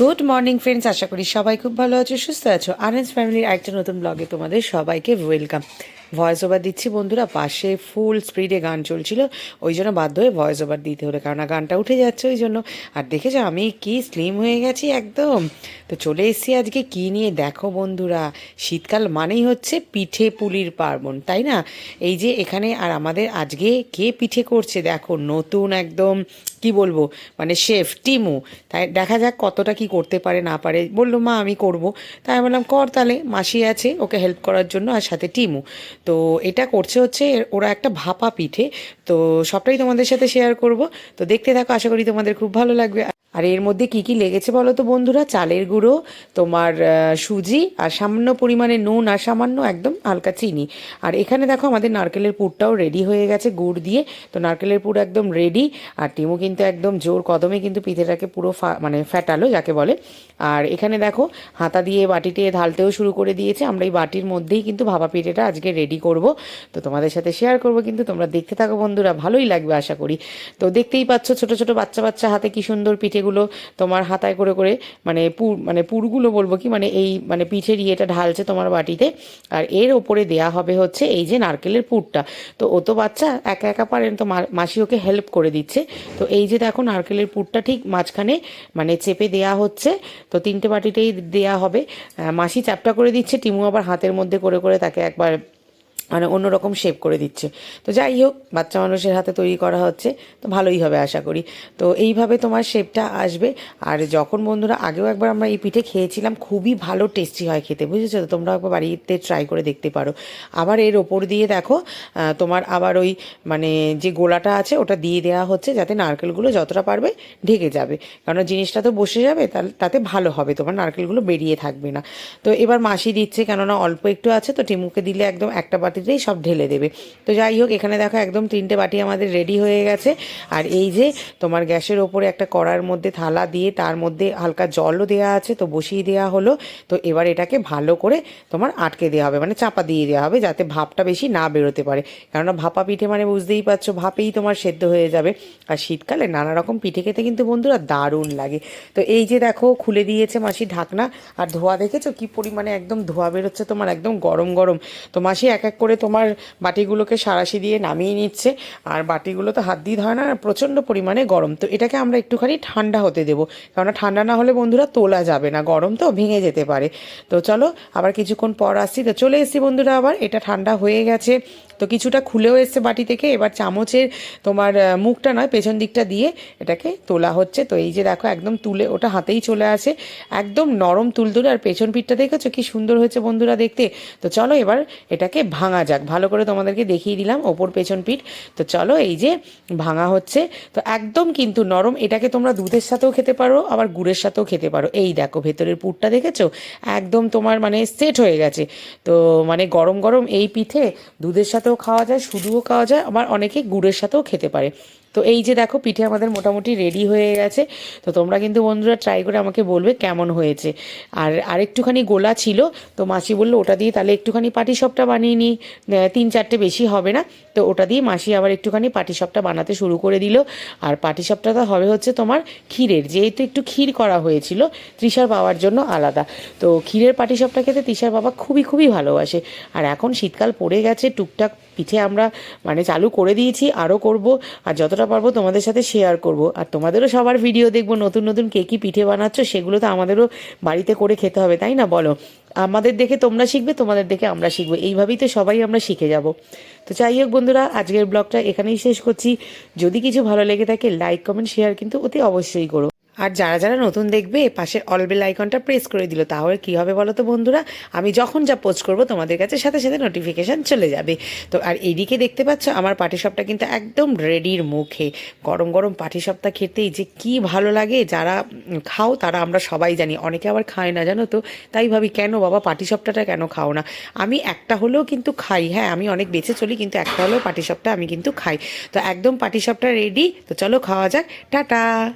Good morning friends আশা করি সবাই খুব ভালো আছো, সুস্থ আছো। আনন্দ ফ্যামিলির একটা নতুন ব্লগে তোমাদের সবাইকে ওয়েলকাম ভয়েস ওভার দিচ্ছি বন্ধুরা, পাশে ফুল স্পিডে গান চলছিল, ওই জন্য বাধ্য হয়ে ভয়েস ওভার দিতে হলো কারণ গানটা উঠে যাচ্ছে ওই জন্য। আর দেখেছ, আমি কি স্লিম হয়ে গেছি একদম। তো চলে এসেছি আজকে কি নিয়ে? দেখো বন্ধুরা, শীতকাল মানেই হচ্ছে পিঠে পুলির পার্বণ, তাই না? এই যে এখানে আর আমাদের আজকে কে পিঠে করছে, দেখো নতুন একদম কি বলব? মানে শেফ টিমু। তাই দেখা যাক কতটা কি করতে পারে, না পারে। বলল, মা, আমি করব। তাই বললাম, কর তাহলে, মাসি আছে, ওকে হেল্প করার জন্য, আর সাথে টিমু। তো এটা করছে হচ্ছে ওরা একটা ভাপা পিঠে। তো সবটাই তোমাদের সাথে শেয়ার করব। তো দেখতে থাকো, আশা করি তোমাদের খুব ভালো লাগবে। আর এর মধ্যে কি কি লেগেছে বলো তো বন্ধুরা? চালের গুঁড়ো, তোমার সুজি আর সামান্য পরিমাণে নুন আর সামান্য একদম হালকা চিনি। আর এখানে দেখো আমাদের নারকেলের পুরটাও রেডি হয়ে গেছে গুড় দিয়ে। তো নারকেলের পুর একদম রেডি আর টিমু কিন্তু একদম জোর কদমে কিন্তু পিঠেটাকে পুরো মানে ফ্যাটালো যাকে বলে। আর এখানে দেখো হাতা দিয়ে বাটিতে ঢালতেও শুরু করে দিয়েছে। আমরা এই বাটির মধ্যেই কিন্তু ভাবা পিঠেটা আজকে রেডি করব। তো তোমাদের সাথে শেয়ার করব কিন্তু তোমরা দেখতে থাকো বন্ধুরা, ভালোই লাগবে আশা করি। তো দেখতেই পাচ্ছ ছোট ছোট বাচ্চা বাচ্চা হাতে কি সুন্দর পিঠেগুলো তোমার হাতায় করে করে মানে পুর মানে পুরগুলো বলব কি মানে এই মানে পিঠের ইয়েটা ঢালছে তোমার বাটিতে। আর এর ওপরে দেয়া হবে হচ্ছে এই যে নারকেলের পুরটা। তো ও তো বাচ্চা, একা একা পারেন তো মাসি ওকে হেল্প করে দিচ্ছে। তো এই যে দেখো নারকেলের পুরটা ঠিক মাঝখানে মানে চেপে দেয়া হচ্ছে। তো তিনটে বাটিতেই দেয়া হবে। মাসি চ্যাপটা করে দিচ্ছে, টিমু আবার হাতের মধ্যে করে করে তাকে একবার মানে অন্যরকম শেপ করে দিচ্ছে। তো যাই হোক, বাচ্চা মানুষের হাতে তৈরি করা হচ্ছে, তো ভালোই হবে আশা করি। তো এইভাবে তোমার শেপটা আসবে। আর যখন বন্ধুরা, আগেও একবার আমরা এই পিঠে খেয়েছিলাম, খুবই ভালো টেস্টি হয় খেতে, বুঝেছ? তো তোমরা একবার বাড়িতে ট্রাই করে দেখতে পারো। আবার এর ওপর দিয়ে দেখো তোমার আবার ওই মানে যে গোলাটা আছে, ওটা দিয়ে দেওয়া হচ্ছে যাতে নারকেলগুলো যতটা পারবে ঢেকে যাবে। কারণ জিনিসটা তো বসে যাবে তাতে ভালো হবে, তোমার নারকেলগুলো বেরিয়ে থাকবে না। তো এবার মাসি দিচ্ছে, কেননা অল্প একটু আছে, তো টিমুকে দিলে একদম একটা বাটিতেই সব ঢেলে দেবে। তো যাই হোক, এখানে দেখো একদম তিনটে বাটি আমাদের রেডি হয়ে গেছে। আর এই যে তোমার গ্যাসের ওপরে একটা কড়ার মধ্যে থালা দিয়ে তার মধ্যে হালকা জলও দেওয়া আছে, তো বসিয়ে দেওয়া হলো। তো এবার এটাকে ভালো করে তোমার আটকে দেওয়া হবে মানে চাপা দিয়ে দেওয়া হবে, যাতে ভাপটা বেশি না বেরোতে পারে। কেননা ভাপা পিঠে মানে বুঝতেই পারছ, ভাপেই তোমার সেদ্ধ হয়ে যাবে। আর শীতকালে নানা রকম পিঠে খেতে কিন্তু বন্ধুরা দারুণ লাগে। তো এই যে দেখো, খুলে দিয়েছে মাসি ঢাকনা। আর ধোয়া দেখেছ কি পরিমাণে একদম ধোয়া বেরোচ্ছে তোমার, একদম গরম গরম। তো মাসি এক এক করে তোমার বাটিগুলোকে সারাশি দিয়ে নামিয়ে নিচ্ছে। আর বাটিগুলো তো হাত দিয়ে ধরে না প্রচণ্ড পরিমাণে গরম। তো এটাকে আমরা একটুখানি ঠান্ডা হতে দেবো। কেননা ঠান্ডা না হলে বন্ধুরা তোলা যাবে না, গরম তো ভেঙে যেতে পারে। তো চলো আবার কিছুক্ষণ পর আসছি। তো চলে এসছি বন্ধুরা আবার, এটা ঠান্ডা হয়ে গেছে। তো কিছুটা খুলেও এসছে বাটি থেকে। এবার চামচের তোমার মুখটা নয়, পেছন দিকটা দিয়ে এটাকে তোলা হচ্ছে। তো এই যে দেখো, একদম তুলে, ওটা হাতেই চলে আসে। একদম নরম তুলতুলে। আর পেছন পিঠটা দেখেছ? কি সুন্দর হয়েছে বন্ধুরা দেখতে। তো চলো এবার এটাকে ভাঙা যাক। ভালো করে তোমাদেরকে দেখিয়ে দিলাম ওপর পেছন পিঠ। তো চলো এই যে ভাঙা হচ্ছে। তো একদম কিন্তু নরম। এটাকে তোমরা দুধের সাথেও খেতে পারো, আবার গুড়ের সাথেও খেতে পারো। এই দেখো, ভেতরের পুরটা দেখেছ? একদম তোমার মানে সেট হয়ে গেছে। তো মানে গরম গরম এই পিঠে দুধের সাথেও খাওয়া যায় শুধুও খাওয়া যায় আবার অনেকে গুড়ের সাথেও খেতে পারে। তো এই যে দেখো, পিঠে আমাদের মোটামুটি রেডি হয়ে গেছে। তো তোমরা কিন্তু বন্ধুরা ট্রাই করে আমাকে বলবে কেমন হয়েছে। আর আরেকটুখানি গোলা ছিল, তো মাসি বলল ওটা দিয়ে তাহলে একটুখানি পাটি সপটা বানিয়ে নিই। তিন চারটে বেশি হবে না। তো ওটা দিয়ে মাসি আবার একটুখানি পাটি সপটা বানাতে শুরু করে দিল। আর পাটি তো হবে হচ্ছে তোমার ক্ষীরের, যেহেতু একটু ক্ষীর করা হয়েছিল, তৃষার বাবার জন্য আলাদা। তো ক্ষীরের পাটি সপটা খেতে তৃষার বাবা খুবই খুবই ভালোবাসে। আর এখন শীতকাল পড়ে গেছে, টুকটাক পিঠে আমরা মানে চালু করে দিয়েছি, আরও করব। আর যতটা পারব তোমাদের সাথে শেয়ার করব। আর তোমাদেরও সবার ভিডিও দেখব, নতুন নতুন কে কী পিঠে বানাচ্ছ, সেগুলো তো আমাদেরও বাড়িতে করে খেতে হবে, তাই না? বলো। আমাদের দেখে তোমরা শিখবে, তোমাদের দেখে আমরা শিখব। এইভাবেই তো সবাই আমরা শিখে যাব। তো যাই হোক বন্ধুরা, আজকের ব্লগটা এখানেই শেষ করছি। যদি কিছু ভালো লেগে থাকে লাইক কমেন্ট শেয়ার কিন্তু অতি অবশ্যই করো। আর যারা যারা নতুন দেখবে পাশের অল বেল আইকনটা প্রেস করে দিল। তাহলে কি হবে বলো তো বন্ধুরা? আমি যখন যা পোস্ট করব, তোমাদের কাছে সাথে সাথে নোটিফিকেশান চলে যাবে। তো আর এইদিকে দেখতে পাচ্ছ, আমার পাটিসাপটা কিন্তু একদম রেডির মুখে। গরম গরম পাটিসাপটা খেতেই যে কি ভালো লাগে। যারা খাও, তারা আমরা সবাই জানি। অনেকে আবার খায় না, জানো তো? তাই ভাবি, কেন বাবা পাটিসাপটাটা কেন খাও না? আমি একটা হলেও কিন্তু খাই। হ্যাঁ আমি অনেক বেঁচে চলি, কিন্তু একটা হলেও পাটিসাপটা আমি কিন্তু খাই। তো একদম পাটিসাপটা রেডি তো চলো খাওয়া যাক। টাটা!